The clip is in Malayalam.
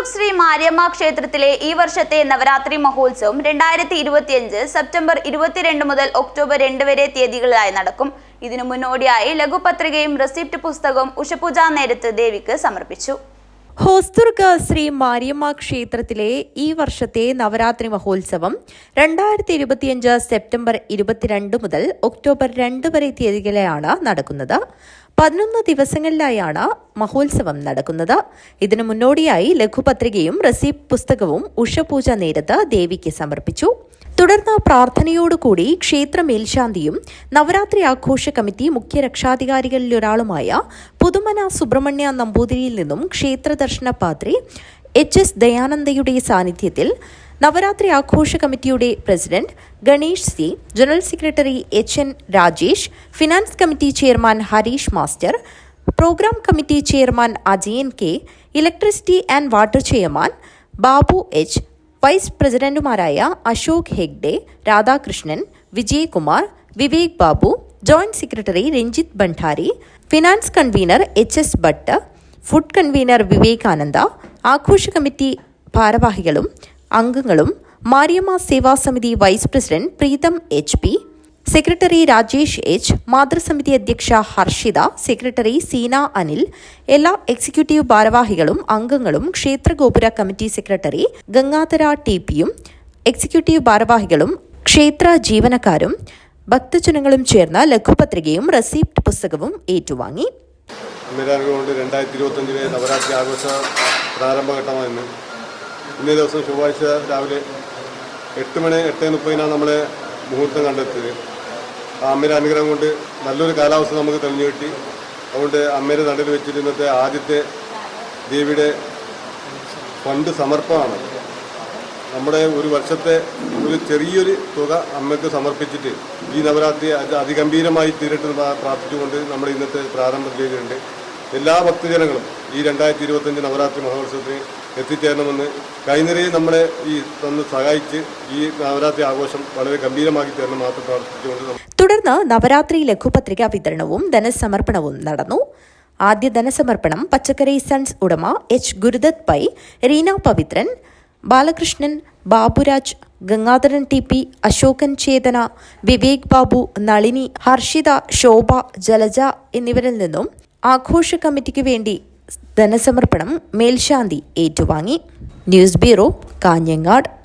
ഹോസ്ദുർഗ് ശ്രീ മാരിയമ്മ ക്ഷേത്രത്തിലെ ഈ വർഷത്തെ നവരാത്രി മഹോത്സവം രണ്ടായിരത്തി ഇരുപത്തിയഞ്ച് സെപ്റ്റംബർ ഇരുപത്തിരണ്ട് മുതൽ ഒക്ടോബർ രണ്ട് വരെ തീയതികളിലായി നടക്കും. ഇതിനു മുന്നോടിയായി ലഘുപത്രികയും റെസിപ്റ്റ് പുസ്തകവും ഉഷപൂജാ നേരത്ത് ദേവിക്ക് സമർപ്പിച്ചു. ഹോസ്ദുർഗ് ശ്രീ മാരിയമ്മ ക്ഷേത്രത്തിലെ ഈ വർഷത്തെ നവരാത്രി മഹോത്സവം രണ്ടായിരത്തി ഇരുപത്തിയഞ്ച് സെപ്റ്റംബർ ഇരുപത്തിരണ്ട് മുതൽ ഒക്ടോബർ രണ്ട് വരെ തീയതികളെയാണ് നടക്കുന്നത്. പതിനൊന്ന് ദിവസങ്ങളിലായാണ് മഹോത്സവം നടക്കുന്നത്. ഇതിനു മുന്നോടിയായി ലഘുപത്രികയും റസീബ് പുസ്തകവും ഉഷപൂജ നേരത്ത് ദേവിക്ക് സമർപ്പിച്ചു. തുടർന്ന് പ്രാർത്ഥനയോടുകൂടി ക്ഷേത്ര മേൽശാന്തിയും നവരാത്രി ആഘോഷ കമ്മിറ്റി മുഖ്യ രക്ഷാധികാരികളിലൊരാളുമായ പുതുമന സുബ്രഹ്മണ്യ നമ്പൂതിരിയിൽ നിന്നും ക്ഷേത്ര ദർശന പാത്രി എച്ച് എസ് ദയാനന്ദയുടെ സാന്നിധ്യത്തിൽ നവരാത്രി ആഘോഷ കമ്മിറ്റിയുടെ president Ganesh C general secretary H N Rajesh finance committee chairman Harish master programme committee chairman Ajayan K electricity and water chairman Babu H vice പ്രസിഡന്റുമാരായ Ashok Hegde Radhakrishnan Vijayakumar Vivek Babu joint secretary Ranjith Bhandari finance convener H S Bhat food convener Vivekananda ആഘോഷ കമ്മിറ്റി ഭാരവാഹികളും അംഗങ്ങളും Mariamma Seva Samiti vice president Preetham H P secretary Rajesh H മാതൃസമിതി അധ്യക്ഷ ഹർഷിത സെക്രട്ടറി സീന അനിൽ എല്ലാ എക്സിക്യൂട്ടീവ് ഭാരവാഹികളും അംഗങ്ങളും ക്ഷേത്രഗോപുര കമ്മിറ്റി സെക്രട്ടറി ഗംഗാധര ടി പിയും എക്സിക്യൂട്ടീവ് ഭാരവാഹികളും ക്ഷേത്ര ജീവനക്കാരും ഭക്തജനങ്ങളും ചേർന്ന ലഘുപത്രികയും റെസിപ്റ്റ് പുസ്തകവും ഏറ്റുവാങ്ങി. നവരാത്രി പ്രാരംഭഘട്ടമായിരുന്നു. ഇന്നേ ദിവസം ചൊവ്വാഴ്ച രാവിലെ എട്ട് മണി എട്ട് മുപ്പതിനാണ് നമ്മളെ മുഹൂർത്തം കണ്ടെത്തിയത്. അമ്മയുടെ അനുഗ്രഹം കൊണ്ട് നല്ലൊരു കാലാവസ്ഥ നമുക്ക് തെളിഞ്ഞു കിട്ടി. അതുകൊണ്ട് അമ്മയുടെ നടുവിൽ വെച്ചിട്ട് ഇന്നത്തെ ആദ്യത്തെ ദേവിയുടെ ഫണ്ട് സമർപ്പമാണ് നമ്മുടെ ഒരു വർഷത്തെ ഒരു ചെറിയൊരു തുക അമ്മയ്ക്ക് സമർപ്പിച്ചിട്ട് ഈ നവരാത്രി അത് അതിഗംഭീരമായി തീരട്ടെ എന്ന് പ്രാ- പ്രാർത്ഥിച്ചുകൊണ്ട് നമ്മൾ ഇന്നത്തെ പ്രാരംഭം ചെയ്തിട്ടുണ്ട് എല്ലാ ഭക്തജനങ്ങളും ഈ രണ്ടായിരത്തി ഇരുപത്തഞ്ച് നവരാത്രി മഹോത്സവത്തിന് എത്തിച്ചേരണമെന്ന് കൈനിറയിൽ നമ്മളെ ഈ തന്ന് സഹായിച്ച് ഈ നവരാത്രി ആഘോഷം വളരെ ഗംഭീരമാക്കി തരണം മാത്രം പ്രാർത്ഥിച്ചുകൊണ്ട് തുടർന്ന് നവരാത്രി ലഘുപത്രിക വിതരണവും ധനസമർപ്പണവും നടന്നു. ആദ്യ ധനസമർപ്പണം പച്ചക്കറി സൺസ് ഉടമ H Gurudath Pai Reena Pavithran Balakrishnan Baburaj Gangadharan T P Ashokan Chethana Vivek Babu Nalini Harshitha Shobha Jalaja എന്നിവരിൽ നിന്നും ആഘോഷ കമ്മിറ്റിക്ക് വേണ്ടി ധനസമർപ്പണം മേൽശാന്തി ഏറ്റുവാങ്ങി. News bureau Kanhangad.